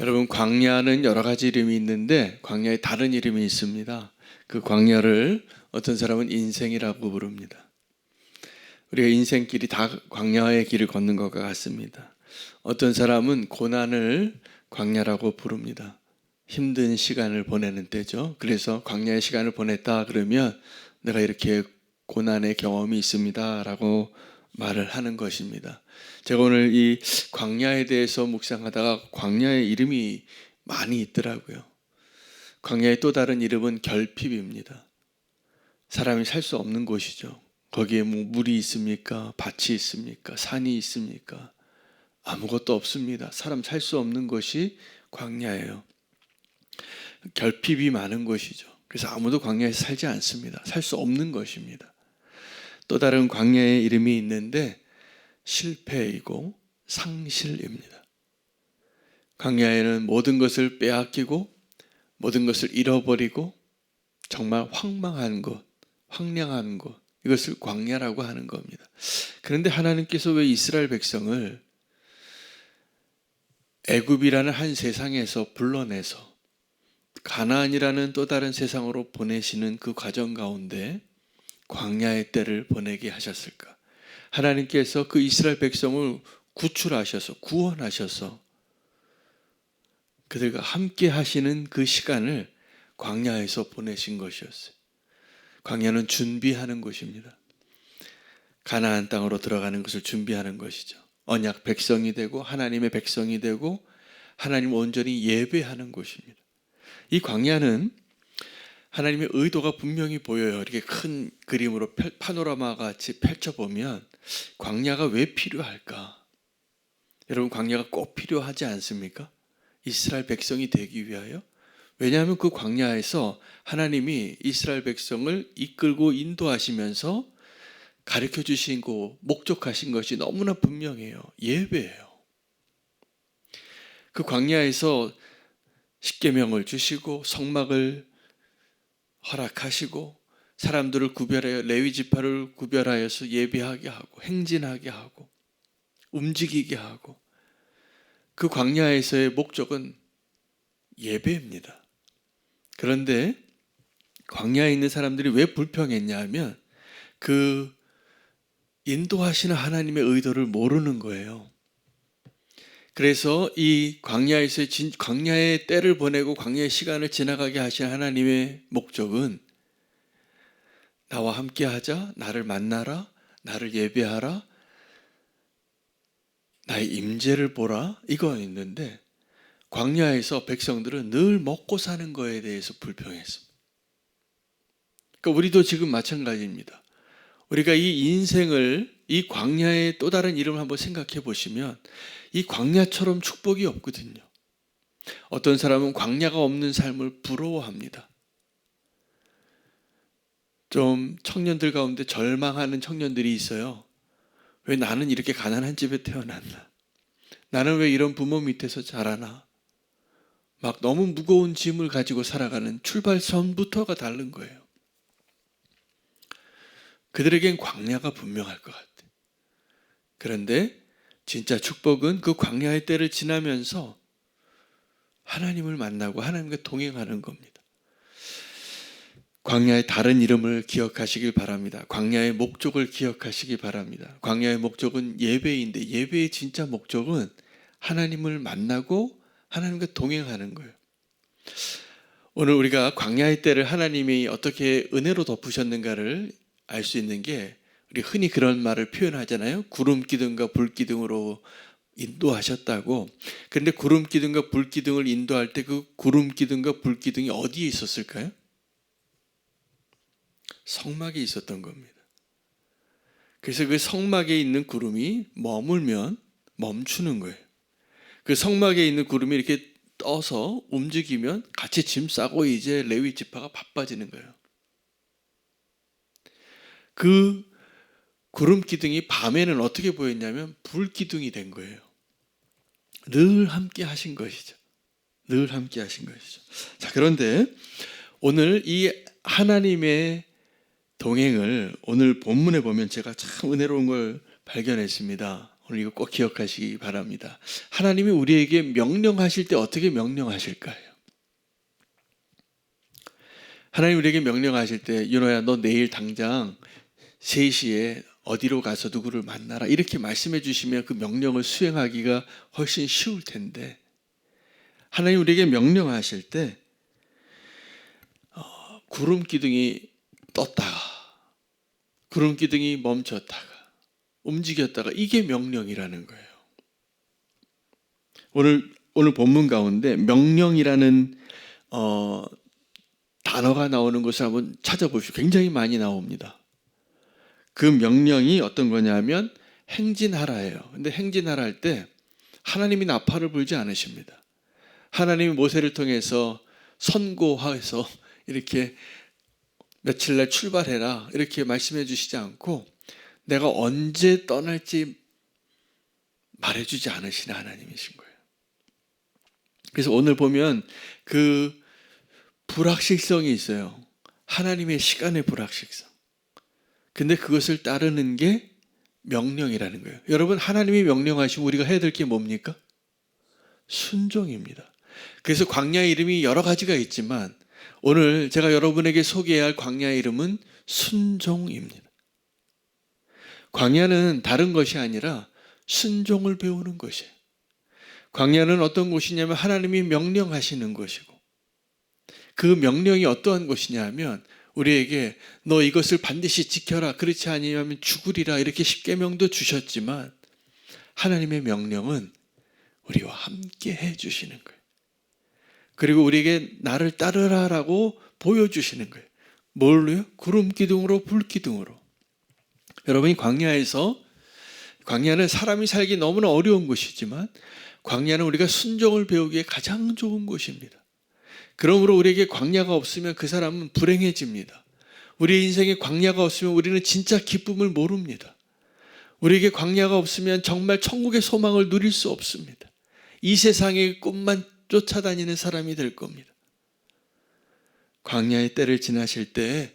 여러분 광야는 여러 가지 이름이 있는데 광야에 다른 이름이 있습니다. 그 광야를 어떤 사람은 인생이라고 부릅니다. 우리가 인생길이 다 광야의 길을 걷는 것과 같습니다. 어떤 사람은 고난을 광야라고 부릅니다. 힘든 시간을 보내는 때죠. 그래서 광야의 시간을 보냈다 그러면 내가 이렇게 고난의 경험이 있습니다라고 말을 하는 것입니다. 제가 오늘 이 광야에 대해서 묵상하다가 광야의 이름이 많이 있더라고요. 광야의 또 다른 이름은 결핍입니다. 사람이 살 수 없는 곳이죠. 거기에 뭐 물이 있습니까? 밭이 있습니까? 산이 있습니까? 아무것도 없습니다. 사람 살 수 없는 곳이 광야예요. 결핍이 많은 곳이죠. 그래서 아무도 광야에서 살지 않습니다. 살 수 없는 것입니다. 또 다른 광야의 이름이 있는데 실패이고 상실입니다. 광야에는 모든 것을 빼앗기고 모든 것을 잃어버리고 정말 황망한 곳, 황량한 곳 이것을 광야라고 하는 겁니다. 그런데 하나님께서 왜 이스라엘 백성을 애굽이라는 한 세상에서 불러내서 가나안이라는 또 다른 세상으로 보내시는 그 과정 가운데 광야의 때를 보내게 하셨을까? 하나님께서 그 이스라엘 백성을 구출하셔서 구원하셔서 그들과 함께 하시는 그 시간을 광야에서 보내신 것이었어요. 광야는 준비하는 곳입니다. 가나안 땅으로 들어가는 것을 준비하는 것이죠. 언약 백성이 되고 하나님의 백성이 되고 하나님 온전히 예배하는 곳입니다. 이 광야는 하나님의 의도가 분명히 보여요. 이렇게 큰 그림으로 파노라마 같이 펼쳐보면 광야가 왜 필요할까? 여러분 광야가 꼭 필요하지 않습니까? 이스라엘 백성이 되기 위하여? 왜냐하면 그 광야에서 하나님이 이스라엘 백성을 이끌고 인도하시면서 가르쳐 거, 목적하신 것이 너무나 분명해요. 예배예요. 그 광야에서 십계명을 주시고 성막을 허락하시고 사람들을 구별하여 레위 지파를 구별하여서 예배하게 하고 행진하게 하고 움직이게 하고 그 광야에서의 목적은 예배입니다. 그런데 광야에 있는 사람들이 왜 불평했냐 하면 그 인도하시는 하나님의 의도를 모르는 거예요. 그래서 이 광야에서 진, 광야의 때를 보내고 광야의 시간을 지나가게 하신 하나님의 목적은 나와 함께 하자, 나를 만나라, 나를 예배하라, 나의 임재를 보라 이거 있는데 광야에서 백성들은 늘 먹고 사는 거에 대해서 불평했습니다. 그러니까 우리도 지금 마찬가지입니다. 우리가 이 인생을 이 광야의 또 다른 이름을 한번 생각해 보시면 이 광야처럼 축복이 없거든요. 어떤 사람은 광야가 없는 삶을 부러워합니다. 좀 청년들 가운데 절망하는 청년들이 있어요. 왜 나는 이렇게 가난한 집에 태어났나? 나는 왜 이런 부모 밑에서 자라나? 막 너무 무거운 짐을 가지고 살아가는 출발선부터가 다른 거예요. 그들에겐 광야가 분명할 것 같아요. 그런데 진짜 축복은 그 광야의 때를 지나면서 하나님을 만나고 하나님과 동행하는 겁니다. 광야의 다른 이름을 기억하시길 바랍니다. 광야의 목적을 기억하시기 바랍니다. 광야의 목적은 예배인데 예배의 진짜 목적은 하나님을 만나고 하나님과 동행하는 거예요. 오늘 우리가 광야의 때를 하나님이 어떻게 은혜로 덮으셨는가를 알 수 있는 게 우리 흔히 그런 말을 표현하잖아요. 구름 기둥과 불 기둥으로 인도하셨다고. 그런데 구름 기둥과 불 기둥을 인도할 때 그 구름 기둥과 불 기둥이 어디에 있었을까요? 성막에 있었던 겁니다. 그래서 그 성막에 있는 구름이 머물면 멈추는 거예요. 그 성막에 있는 구름이 이렇게 떠서 움직이면 같이 짐 싸고 이제 레위 지파가 바빠지는 거예요. 그 구름 기둥이 밤에는 어떻게 보였냐면 불 기둥이 된 거예요. 늘 함께 하신 것이죠. 늘 함께 하신 것이죠. 자, 그런데 오늘 이 하나님의 동행을 오늘 본문에 보면 제가 참 은혜로운 걸 발견했습니다. 오늘 이거 꼭 기억하시기 바랍니다. 하나님이 우리에게 명령하실 때 어떻게 명령하실까요? 하나님 우리에게 명령하실 때 윤호야 너 내일 당장 3시에 어디로 가서 누구를 만나라 이렇게 말씀해 주시면 그 명령을 수행하기가 훨씬 쉬울 텐데 하나님 우리에게 명령하실 때 어, 구름 기둥이 떴다가 구름 기둥이 멈췄다가 움직였다가 이게 명령이라는 거예요. 오늘 오늘 본문 가운데 명령이라는 어, 단어가 나오는 것을 한번 찾아보시오. 굉장히 많이 나옵니다. 그 명령이 어떤 거냐면 행진하라예요. 근데 행진하라 할 때 하나님이 나팔을 불지 않으십니다. 하나님이 모세를 통해서 선고해서 이렇게 며칠 날 출발해라 이렇게 말씀해 주시지 않고 내가 언제 떠날지 말해주지 않으시는 하나님이신 거예요. 그래서 오늘 보면 그 불확실성이 있어요. 하나님의 시간의 불확실성. 근데 그것을 따르는 게 명령이라는 거예요. 여러분, 하나님이 명령하시면 우리가 해야 될 게 뭡니까? 순종입니다. 그래서 광야의 이름이 여러 가지가 있지만 오늘 제가 여러분에게 소개해야 할 광야의 이름은 순종입니다. 광야는 다른 것이 아니라 순종을 배우는 것이에요. 광야는 어떤 곳이냐면 하나님이 명령하시는 것이고 그 명령이 어떠한 것이냐 하면 우리에게 너 이것을 반드시 지켜라 그렇지 아니하면 죽으리라 이렇게 십계명도 주셨지만 하나님의 명령은 우리와 함께 해 주시는 거예요. 그리고 우리에게 나를 따르라라고 보여 주시는 거예요. 뭘로요? 구름 기둥으로 불 기둥으로. 여러분이 광야에서 광야는 사람이 살기 너무나 어려운 곳이지만 광야는 우리가 순종을 배우기에 가장 좋은 곳입니다. 그러므로 우리에게 광야가 없으면 그 사람은 불행해집니다. 우리 인생에 광야가 없으면 우리는 진짜 기쁨을 모릅니다. 우리에게 광야가 없으면 정말 천국의 소망을 누릴 수 없습니다. 이 세상의 꿈만 쫓아다니는 사람이 될 겁니다. 광야의 때를 지나실 때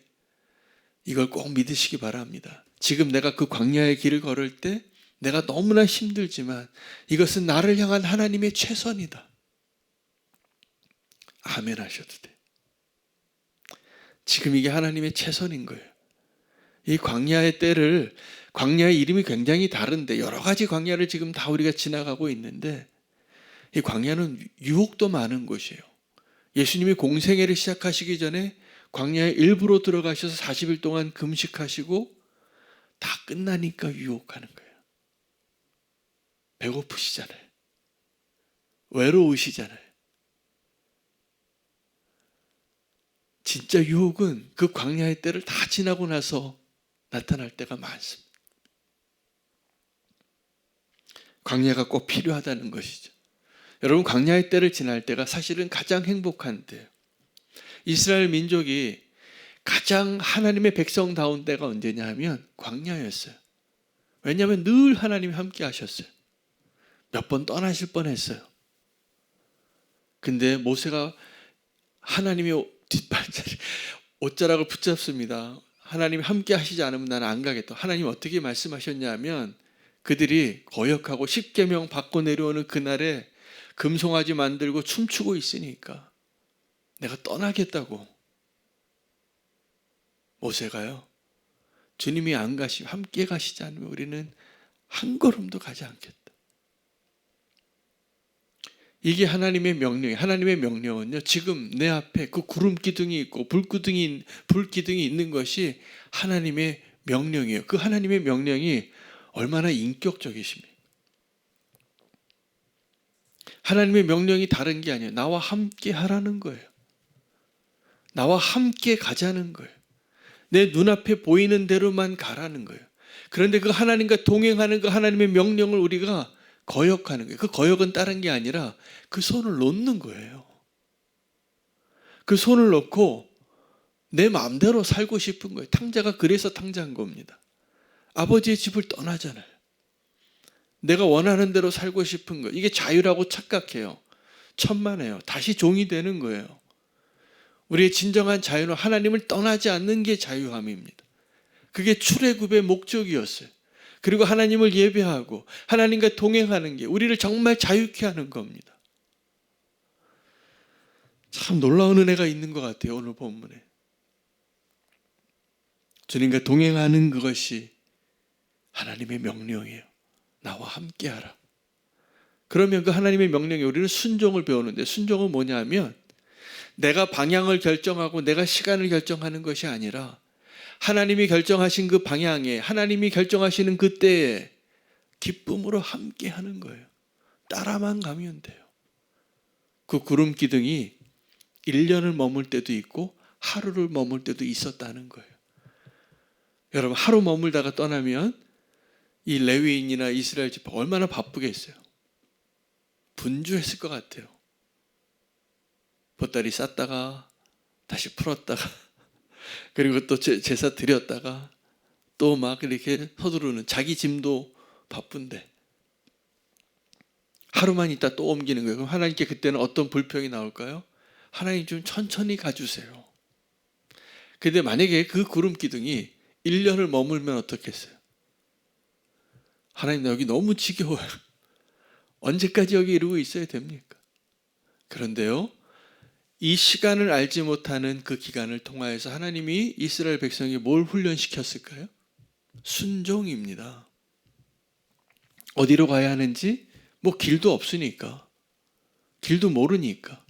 이걸 꼭 믿으시기 바랍니다. 지금 내가 그 광야의 길을 걸을 때 내가 너무나 힘들지만 이것은 나를 향한 하나님의 최선이다. 아멘 하셔도 돼. 지금 이게 하나님의 최선인 거예요. 이 광야의 때를 광야의 이름이 굉장히 다른데 여러 가지 광야를 지금 다 우리가 지나가고 있는데 이 광야는 유혹도 많은 곳이에요. 예수님이 공생애를 시작하시기 전에 광야에 일부러 들어가셔서 40일 동안 금식하시고 다 끝나니까 유혹하는 거예요. 배고프시잖아요. 외로우시잖아요. 진짜 유혹은 그 광야의 때를 다 지나고 나서 나타날 때가 많습니다. 광야가 꼭 필요하다는 것이죠. 여러분 광야의 때를 지날 때가 사실은 가장 행복한 때예요. 이스라엘 민족이 가장 하나님의 백성다운 때가 언제냐 하면 광야였어요. 왜냐하면 늘 하나님이 함께 하셨어요. 몇 번 떠나실 뻔했어요. 근데 모세가 하나님의 뒷발자리 옷자락을 붙잡습니다. 하나님 함께 하시지 않으면 나는 안 가겠다. 하나님 어떻게 말씀하셨냐면 그들이 거역하고 십계명 받고 내려오는 그날에 금송아지 만들고 춤추고 있으니까 내가 떠나겠다고 모세가요. 주님이 안 가시 함께 가시지 않으면 우리는 한 걸음도 가지 않겠다. 이게 하나님의 명령이 하나님의 명령은요. 지금 내 앞에 그 구름 기둥이 있고 불 기둥이 불 기둥이 있는 것이 하나님의 명령이에요. 그 하나님의 명령이 얼마나 인격적이십니까? 하나님의 명령이 다른 게 아니에요. 나와 함께 하라는 거예요. 나와 함께 가자는 거예요. 내 눈앞에 보이는 대로만 가라는 거예요. 그런데 그 하나님과 동행하는 그 하나님의 명령을 우리가 거역하는 거예요. 그 거역은 다른 게 아니라 그 손을 놓는 거예요. 그 손을 놓고 내 마음대로 살고 싶은 거예요. 탕자가 그래서 탕자한 겁니다. 아버지의 집을 떠나잖아요. 내가 원하는 대로 살고 싶은 거. 이게 자유라고 착각해요. 천만에요. 다시 종이 되는 거예요. 우리의 진정한 자유는 하나님을 떠나지 않는 게 자유함입니다. 그게 출애굽의 목적이었어요. 그리고 하나님을 예배하고 하나님과 동행하는 게 우리를 정말 자유케 하는 겁니다. 참 놀라운 은혜가 있는 것 같아요. 오늘 본문에. 주님과 동행하는 그것이 하나님의 명령이에요. 나와 함께 하라. 그러면 그 하나님의 명령에 우리는 순종을 배우는데 순종은 뭐냐면 내가 방향을 결정하고 내가 시간을 결정하는 것이 아니라 하나님이 결정하신 그 방향에 하나님이 결정하시는 그 때에 기쁨으로 함께 하는 거예요. 따라만 가면 돼요. 그 구름 기둥이 1년을 머물 때도 있고 하루를 머물 때도 있었다는 거예요. 여러분 하루 머물다가 떠나면 이 레위인이나 이스라엘 지파 얼마나 바쁘겠어요. 분주했을 것 같아요. 보따리 쌌다가 다시 풀었다가 그리고 또 제- 제사 드렸다가 또 막 이렇게 서두르는 자기 짐도 바쁜데 하루만 있다 또 옮기는 거예요. 그럼 하나님께 그때는 어떤 불평이 나올까요? 하나님 좀 천천히 가주세요. 근데 만약에 그 구름 기둥이 1년을 머물면 어떻겠어요? 하나님 나 여기 너무 지겨워요. 언제까지 여기 이러고 있어야 됩니까? 그런데요, 이 시간을 알지 못하는 그 기간을 통하여서 하나님이 이스라엘 백성이 뭘 훈련시켰을까요? 순종입니다. 어디로 가야 하는지 뭐 길도 없으니까 길도 모르니까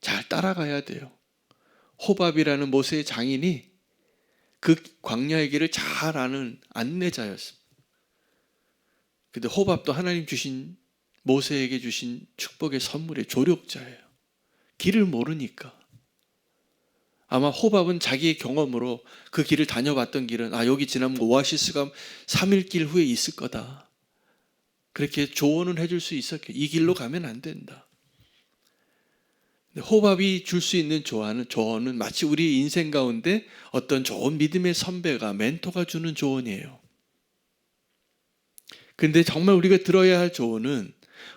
잘 따라가야 돼요. 호밥이라는 모세의 장인이 그 광야의 길을 잘 아는 안내자였습니다. 근데 호밥도 하나님 주신 모세에게 주신 축복의 선물의 조력자예요. 길을 모르니까. 아마 호밥은 자기의 경험으로 그 길을 다녀봤던 길은 아 여기 지나면 오아시스가 3일 길 후에 있을 거다. 그렇게 조언은 해줄 수 있었게 이 길로 가면 안 된다. 호밥이 줄 수 있는 조언은 조언은 마치 우리 인생 가운데 어떤 좋은 믿음의 선배가 멘토가 주는 조언이에요. 근데 정말 우리가 들어야 할 조언은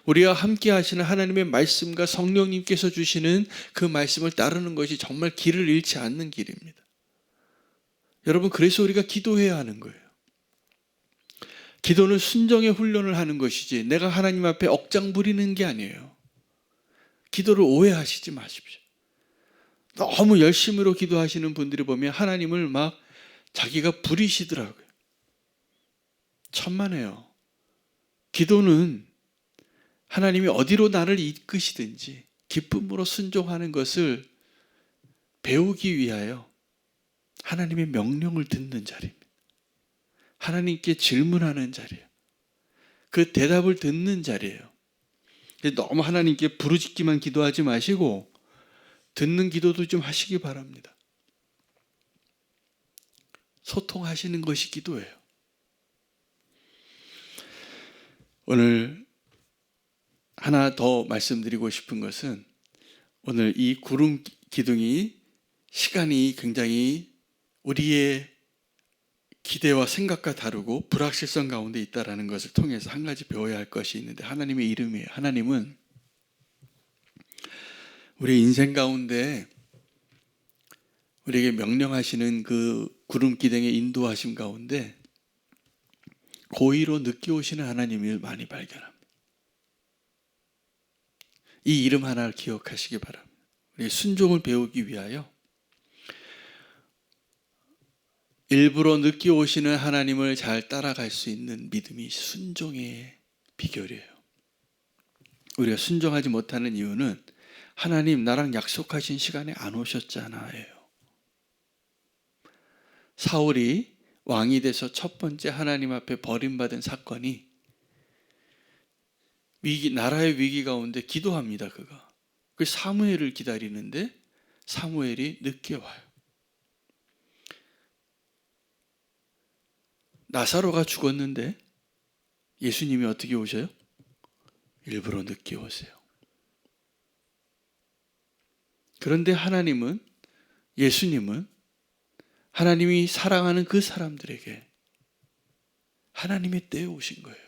우리와 함께 하시는 하나님의 말씀과 성령님께서 주시는 그 말씀을 따르는 것이 정말 길을 잃지 않는 길입니다. 여러분, 그래서 우리가 기도해야 하는 거예요. 기도는 순정의 훈련을 하는 것이지 내가 하나님 앞에 억장 부리는 게 아니에요. 기도를 오해하시지 마십시오. 너무 열심으로 기도하시는 분들이 보면 하나님을 막 자기가 부리시더라고요. 천만에요. 기도는 하나님이 어디로 나를 이끄시든지 기쁨으로 순종하는 것을 배우기 위하여 하나님의 명령을 듣는 자리입니다. 하나님께 질문하는 자리예요. 그 대답을 듣는 자리예요. 너무 하나님께 부르짖기만 기도하지 마시고 듣는 기도도 좀 하시기 바랍니다. 소통하시는 것이 기도예요. 오늘 하나 더 말씀드리고 싶은 것은 오늘 이 구름 기둥이 시간이 굉장히 우리의 기대와 생각과 다르고 불확실성 가운데 있다라는 것을 통해서 한 가지 배워야 할 것이 있는데 하나님의 이름이에요. 하나님은 우리 인생 가운데 우리에게 명령하시는 그 구름 기둥의 인도하심 가운데 고의로 늦게 오시는 하나님을 많이 발견합니다. 이 이름 하나를 기억하시기 바랍니다. 우리 순종을 배우기 위하여 일부러 늦게 오시는 하나님을 잘 따라갈 수 있는 믿음이 순종의 비결이에요. 우리가 순종하지 못하는 이유는 하나님 나랑 약속하신 시간에 안 오셨잖아요. 사울이 왕이 돼서 첫 번째 하나님 앞에 버림받은 사건이 위기 나라의 위기 가운데 기도합니다. 그가 그 사무엘을 기다리는데 사무엘이 늦게 와요. 나사로가 죽었는데 예수님이 어떻게 오셔요? 일부러 늦게 오세요. 그런데 하나님은 예수님은 하나님이 사랑하는 그 사람들에게 하나님의 때에 오신 거예요.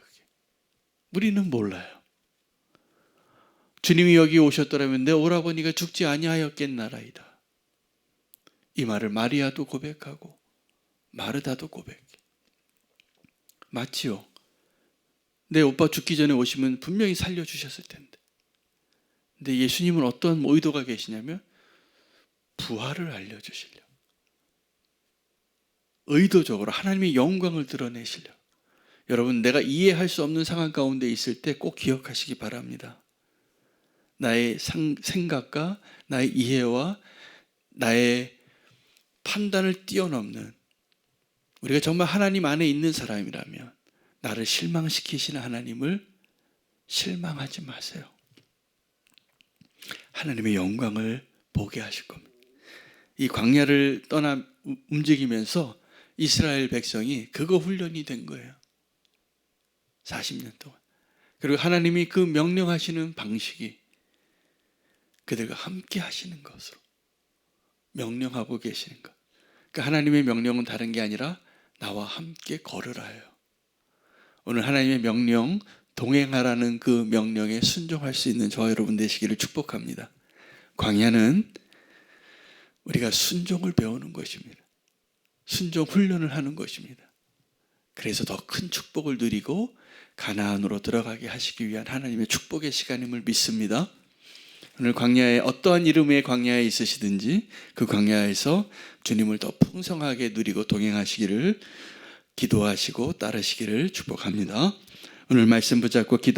우리는 몰라요. 주님이 여기 오셨더라면 내 오라버니가 죽지 아니하였겠나라이다. 이 말을 마리아도 고백하고 마르다도 고백해. 맞지요? 내 오빠 죽기 전에 오시면 분명히 살려주셨을 텐데. 근데 예수님은 어떤 의도가 계시냐면 부활을 알려주시려. 의도적으로 하나님의 영광을 드러내시려. 여러분, 내가 이해할 수 없는 상황 가운데 있을 때 꼭 기억하시기 바랍니다. 나의 상, 생각과 나의 이해와 나의 판단을 뛰어넘는 우리가 정말 하나님 안에 있는 사람이라면 나를 실망시키시는 하나님을 실망하지 마세요. 하나님의 영광을 보게 하실 겁니다. 이 광야를 떠나 움직이면서 이스라엘 백성이 그거 훈련이 된 거예요. 40년 동안. 그리고 하나님이 그 명령하시는 방식이 그들과 함께 하시는 것으로 명령하고 계시는 것. 그러니까 하나님의 명령은 다른 게 아니라 나와 함께 걸으라요. 오늘 하나님의 명령 동행하라는 그 명령에 순종할 수 있는 저와 여러분 되시기를 축복합니다. 광야는 우리가 순종을 배우는 것입니다. 순종 훈련을 하는 것입니다. 그래서 더 큰 축복을 누리고 가나안으로 들어가게 하시기 위한 하나님의 축복의 시간임을 믿습니다. 오늘 광야에 어떠한 이름의 광야에 있으시든지 그 광야에서 주님을 더 풍성하게 누리고 동행하시기를 기도하시고 따르시기를 축복합니다. 오늘 말씀 붙잡고 기도